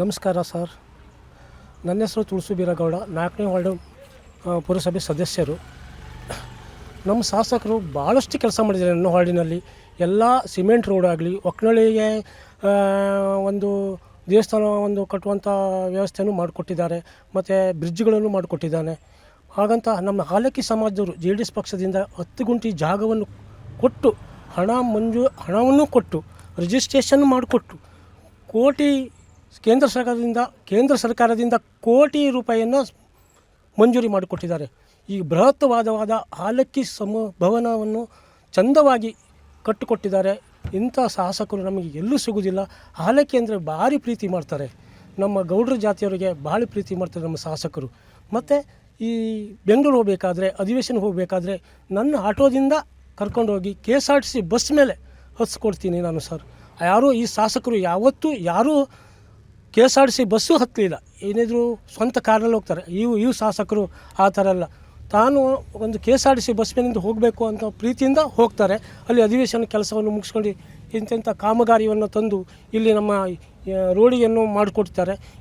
ನಮಸ್ಕಾರ ಸರ್. ನನ್ನ ಹೆಸರು ತುಳಸು ಬೀರಗೌಡ, ನಾಲ್ಕನೇ ವಾರ್ಡು ಪುರಸಭೆ ಸದಸ್ಯರು. ನಮ್ಮ ಶಾಸಕರು ಭಾಳಷ್ಟು ಕೆಲಸ ಮಾಡಿದ್ದಾರೆ ನನ್ನ ವಾರ್ಡಿನಲ್ಲಿ. ಎಲ್ಲ ಸಿಮೆಂಟ್ ರೋಡ್ ಆಗಲಿ, ಒಕ್ಕನಳ್ಳಿಗೆ ಒಂದು ದೇವಸ್ಥಾನ ಒಂದು ಕಟ್ಟುವಂಥ ವ್ಯವಸ್ಥೆಯನ್ನು ಮಾಡಿಕೊಟ್ಟಿದ್ದಾರೆ, ಮತ್ತು ಬ್ರಿಡ್ಜ್ಗಳನ್ನು ಮಾಡಿಕೊಟ್ಟಿದ್ದಾನೆ. ಹಾಗಂತ ನಮ್ಮ ಹಾಲಕ್ಕಿ ಸಮಾಜದವರು ಜೆ ಡಿ ಎಸ್ ಪಕ್ಷದಿಂದ ಹತ್ತು ಗುಂಟಿ ಜಾಗವನ್ನು ಕೊಟ್ಟು, ಹಣ ಮಂಜು, ಹಣವನ್ನು ಕೊಟ್ಟು ರಿಜಿಸ್ಟ್ರೇಷನ್ ಮಾಡಿಕೊಟ್ಟು, ಕೋಟಿ ಕೇಂದ್ರ ಸರ್ಕಾರದಿಂದ ಕೇಂದ್ರ ಸರ್ಕಾರದಿಂದ ಕೋಟಿ ರೂಪಾಯಿಯನ್ನು ಮಂಜೂರಿ ಮಾಡಿಕೊಟ್ಟಿದ್ದಾರೆ. ಈ ಬೃಹತ್ವಾದವಾದ ಹಾಲಕ್ಕಿ ಸಮ, ಭವನವನ್ನು ಚಂದವಾಗಿ ಕಟ್ಟಿಕೊಟ್ಟಿದ್ದಾರೆ. ಇಂಥ ಶಾಸಕರು ನಮಗೆ ಎಲ್ಲೂ ಸಿಗುವುದಿಲ್ಲ. ಹಾಲಕ್ಕಿ ಅಂದರೆ ಭಾರಿ ಪ್ರೀತಿ ಮಾಡ್ತಾರೆ. ನಮ್ಮ ಗೌಡ್ರ ಜಾತಿಯವರಿಗೆ ಭಾಳ ಪ್ರೀತಿ ಮಾಡ್ತಾರೆ ನಮ್ಮ ಶಾಸಕರು ಮತ್ತು ಈ ಬೆಂಗಳೂರು ಹೋಗಬೇಕಾದ್ರೆ, ಅಧಿವೇಶನ ಹೋಗಬೇಕಾದ್ರೆ ನನ್ನ ಆಟೋದಿಂದ ಕರ್ಕೊಂಡು ಹೋಗಿ K S R T C bus ಮೇಲೆ ಹತ್ಸ್ಕೊಡ್ತೀನಿ ನಾನು ಸರ್. ಯಾರೂ ಈ ಶಾಸಕರು ಯಾವತ್ತೂ ಯಾರೂ K S R C bus ಹತ್ತಲಿಲ್ಲ. ಏನಿದ್ರು ಸ್ವಂತ ಕಾರಲ್ಲಿ ಹೋಗ್ತಾರೆ. ಇವು ಇವು ಶಾಸಕರು ಆ ಥರ ಎಲ್ಲ. ತಾನು ಒಂದು K S R C bus ಮೇಲಿಂದ ಹೋಗಬೇಕು ಅಂತ ಪ್ರೀತಿಯಿಂದ ಹೋಗ್ತಾರೆ. ಅಲ್ಲಿ ಅಧಿವೇಶನ ಕೆಲಸವನ್ನು ಮುಗಿಸ್ಕೊಂಡು ಇಂತೆಂಥ ಕಾಮಗಾರಿಯನ್ನು ತಂದು ಇಲ್ಲಿ ನಮ್ಮ ರೋಡಿಯನ್ನು ಮಾಡಿಕೊಡ್ತಾರೆ.